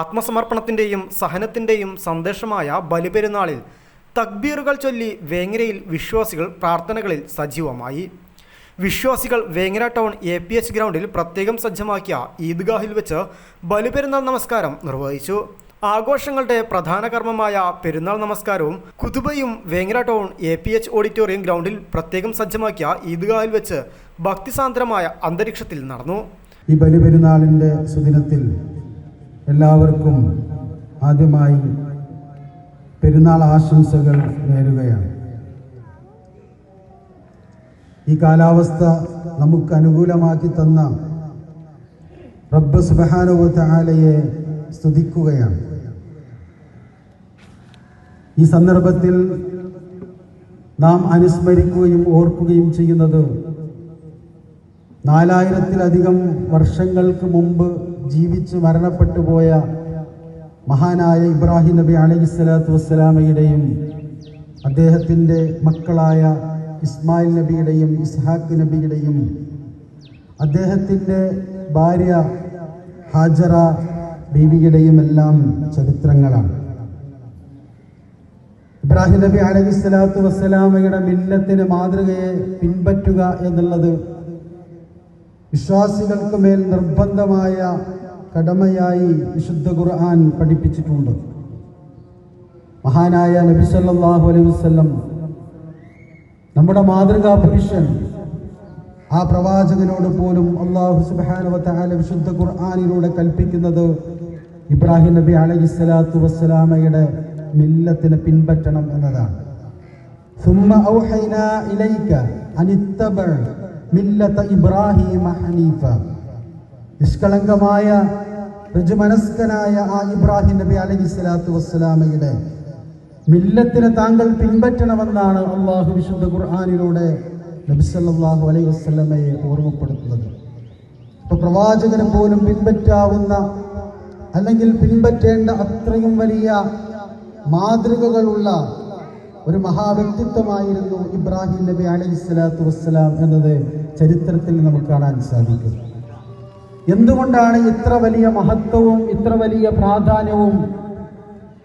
ആത്മസമർപ്പണത്തിന്റെയും സഹനത്തിന്റെയും സന്ദേശമായ ബലിപെരുന്നാളിൽ തക്ബീറുകൾ ചൊല്ലി വേങ്ങരയിൽ വിശ്വാസികൾ പ്രാർത്ഥനകളിൽ സജീവമായി. വിശ്വാസികൾ Vengara town A P H ഗ്രൗണ്ടിൽ പ്രത്യേകം സജ്ജമാക്കിയ ഈദ്ഗാഹിൽ വെച്ച് ബലിപെരുന്നാൾ നമസ്കാരം നിർവഹിച്ചു. ആഘോഷങ്ങളുടെ പ്രധാന കർമ്മമായ പെരുന്നാൾ നമസ്കാരവും കുതുബയും Vengara town A P H auditorium ഗ്രൗണ്ടിൽ പ്രത്യേകം സജ്ജമാക്കിയ ഈദ്ഗാഹിൽ വെച്ച് ഭക്തിസാന്ദ്രമായ അന്തരീക്ഷത്തിൽ നടന്നു. ഈ ബലിപെരുന്നാളിന്റെ സുദിനത്തിൽ എല്ലാവർക്കും ആദ്യമായി പെരുന്നാൾ ആശംസകൾ നേരുകയാണ്. ഈ കാലാവസ്ഥ നമുക്ക് അനുകൂലമാക്കി തന്ന റബ്ബ് സുബഹാനുവലയെ സ്തുതിക്കുകയാണ്. ഈ സന്ദർഭത്തിൽ നാം അനുസ്മരിക്കുകയും ഓർക്കുകയും ചെയ്യുന്നത് നാലായിരത്തിലധികം വർഷങ്ങൾക്ക് മുമ്പ് ജീവിച്ച് മരണപ്പെട്ടു പോയ മഹാനായ ഇബ്രാഹിം നബി അലൈഹി സ്വലാത്തു വസ്സലാമയുടെയും അദ്ദേഹത്തിന്റെ മക്കളായ ഇസ്മായിൽ നബിയുടെയും ഇസ്ഹാഖ് നബിയുടെയും അദ്ദേഹത്തിന്റെ ഭാര്യ ഹാജറ ബീവിയുടെയും എല്ലാം ചരിത്രങ്ങളാണ്. ഇബ്രാഹിം നബി അലൈഹി സ്വലാത്തു വസ്സലാമയുടെ മില്ലത്തിന് മാതൃകയെ പിൻപറ്റുക എന്നുള്ളത് വിശ്വാസികൾക്ക് മേൽ നിർബന്ധമായ കടമയായി വിശുദ്ധ ഖുർആൻ പഠിപ്പിച്ചിട്ടുണ്ട്. മഹാനായ നബി സല്ലാഹു അലൈഹി വസല്ലം നമ്മുടെ മാതൃകാ പുരുഷൻ ആ പ്രവാചകനോട് പോലും അള്ളാഹു സുബാനുവത്തായ വിശുദ്ധ ഖുർആാനിലൂടെ കൽപ്പിക്കുന്നത് ഇബ്രാഹിം നബി അലൈഹി സ്വലാത്തു വസ്സലാമയുടെ മില്ലത്തിനെ പിൻപറ്റണം എന്നതാണ്. ഇബ്രാഹിം ഹനീഫ. നിഷ്കളങ്കമായ ഋജുമനസ്കനായ ആ ഇബ്രാഹിം നബി അലഹി സ്വലാത്തു വസ്സലാമയുടെ മില്ലത്തിന് താങ്കൾ പിൻപറ്റണമെന്നാണ് അള്ളാഹു വിശുദ്ധ ഖുർആാനിലൂടെ നബി സല്ലല്ലാഹു അലൈഹി വസ്ലമയെ ഓർമ്മപ്പെടുത്തുന്നത്. ഇപ്പൊ പ്രവാചകന് പോലും പിൻപറ്റാവുന്ന അല്ലെങ്കിൽ പിൻപറ്റേണ്ട അത്രയും വലിയ മാതൃകകളുള്ള ഒരു മഹാവ്യക്തിത്വമായിരുന്നു ഇബ്രാഹിം നബി അലൈഹി സ്വലാത്തു വസ്സലാം എന്നത് ചരിത്രത്തിൽ നമുക്ക് കാണാൻ സാധിക്കും. എന്തുകൊണ്ടാണ് ഇത്ര വലിയ മഹത്വവും ഇത്ര വലിയ പ്രാധാന്യവും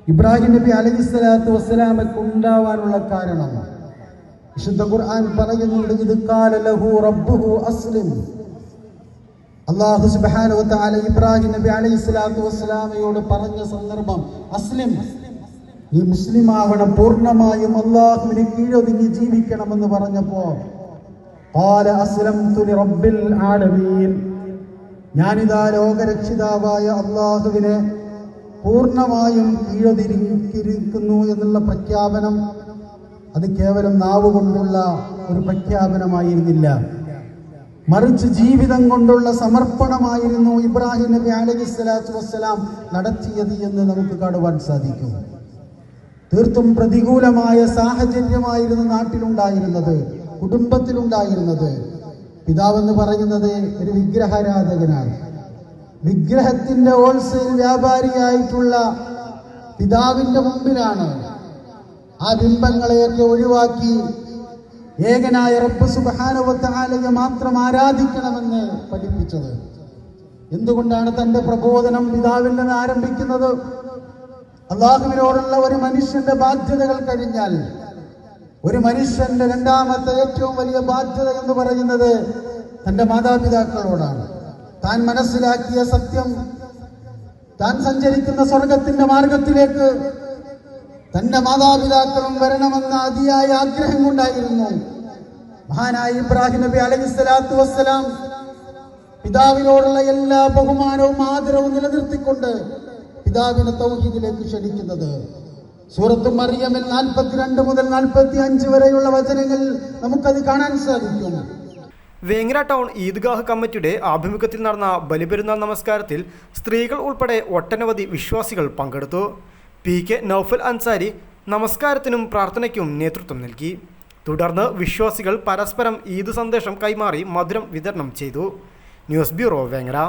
ഇബ്രാഹിം നബി അലൈഹി സ്വലാത്തു വസ്സലാമക്ക് ഉണ്ടാവാനുള്ള കാരണം വിശുദ്ധ ഖുർആൻ പറയുന്നുണ്ട് ഇത് കാല ലഹു റബ്ബുഹു അസ്ലിം അള്ളാഹു സുബ്ഹാനഹു വ തആല ഇബ്രാഹിം നബി അലൈഹി സ്വലാത്തു വസ്സലാമയോട് പറഞ്ഞ സന്ദർഭം അസ്ലിം നീ മുസ്ലിം ആവണം പൂർണ്ണമായും അള്ളാഹുവിന് കീഴൊതുങ്ങി ജീവിക്കണമെന്ന് പറഞ്ഞപ്പോ قال أسلمت لرب العالمين ഞാനിതാ ലോകരക്ഷിതാവായ അള്ളാഹുവിനെ പൂർണമായും കീഴതിരിക്കുന്നു എന്നുള്ള പ്രഖ്യാപനം അത് കേവലം നാവ് കൊണ്ടുള്ള ഒരു പ്രഖ്യാപനമായിരുന്നില്ല. മറിച്ച് ജീവിതം കൊണ്ടുള്ള സമർപ്പണമായിരുന്നു ഇബ്രാഹിം നബി അലഹി സ്വലാത്തു വസ്സലാം നടത്തിയത് എന്ന് നമുക്ക് കാണുവാൻ സാധിക്കും. തീർത്തും പ്രതികൂലമായ സാഹചര്യമായിരുന്നു നാട്ടിലുണ്ടായിരുന്നത് കുടുംബത്തിലുണ്ടായിരുന്നത്. പിതാവെന്ന് പറയുന്നത് ഒരു വിഗ്രഹാരാധകനാണ്. വിഗ്രഹത്തിന്റെ ഹോൾസെയിൽ വ്യാപാരിയായിട്ടുള്ള പിതാവിന്റെ മുമ്പിലാണ് ആ ബിംബങ്ങളെയൊക്കെ ഒഴിവാക്കി ഏകനായ റബ്ബ് സുബാനുവത്താലയെ മാത്രം ആരാധിക്കണമെന്ന് പഠിപ്പിച്ചത്. എന്തുകൊണ്ടാണ് തന്റെ പ്രബോധനം പിതാവിൽ നിന്ന് ആരംഭിക്കുന്നത്? അള്ളാഹുവിനോടുള്ള ഒരു മനുഷ്യന്റെ ബാധ്യതകൾ കഴിഞ്ഞാൽ ഒരു മനുഷ്യന്റെ രണ്ടാമത്തെ ഏറ്റവും വലിയ ബാധ്യത എന്ന് പറയുന്നത് തന്റെ മാതാപിതാക്കളോടാണ്. താൻ മനസ്സിലാക്കിയ സത്യം താൻ സഞ്ചരിക്കുന്ന സ്വർഗത്തിന്റെ മാർഗത്തിലേക്ക് തന്റെ മാതാപിതാക്കളും വരണമെന്ന അതിയായ ആഗ്രഹം കൊണ്ടായിരുന്നു. മഹാനായ ഇബ്രാഹിം നബി അലൈഹി സ്വലാത്തു വസ്സലാം പിതാവിനോടുള്ള എല്ലാ ബഹുമാനവും ആദരവും നിലനിർത്തിക്കൊണ്ട് പിതാവിനെ തൗഹീദിലേക്ക് ക്ഷണിക്കുന്നത്. സൂറത്ത് മറിയമിൽ നാൽപ്പത്തിരണ്ട് മുതൽ നാൽപ്പത്തി അഞ്ച് വരെയുള്ള വചനങ്ങൾ നമുക്കത് കാണാൻ സാധിക്കും. വേങ്ങര ടൗൺ ഈദ്ഗാഹ് കമ്മിറ്റിയുടെ ആഭിമുഖ്യത്തിൽ നടന്ന ബലിപെരുന്നാൾ നമസ്കാരത്തിൽ സ്ത്രീകൾ ഉൾപ്പെടെ ഒട്ടനവധി വിശ്വാസികൾ പങ്കെടുത്തു. പി കെ നൌഫൽ അൻസാരി നമസ്കാരത്തിനും പ്രാർത്ഥനയ്ക്കും നേതൃത്വം നൽകി. തുടർന്ന് വിശ്വാസികൾ പരസ്പരം ഈദ് സന്ദേശം കൈമാറി മധുരം വിതരണം ചെയ്തു. News bureau Vengara.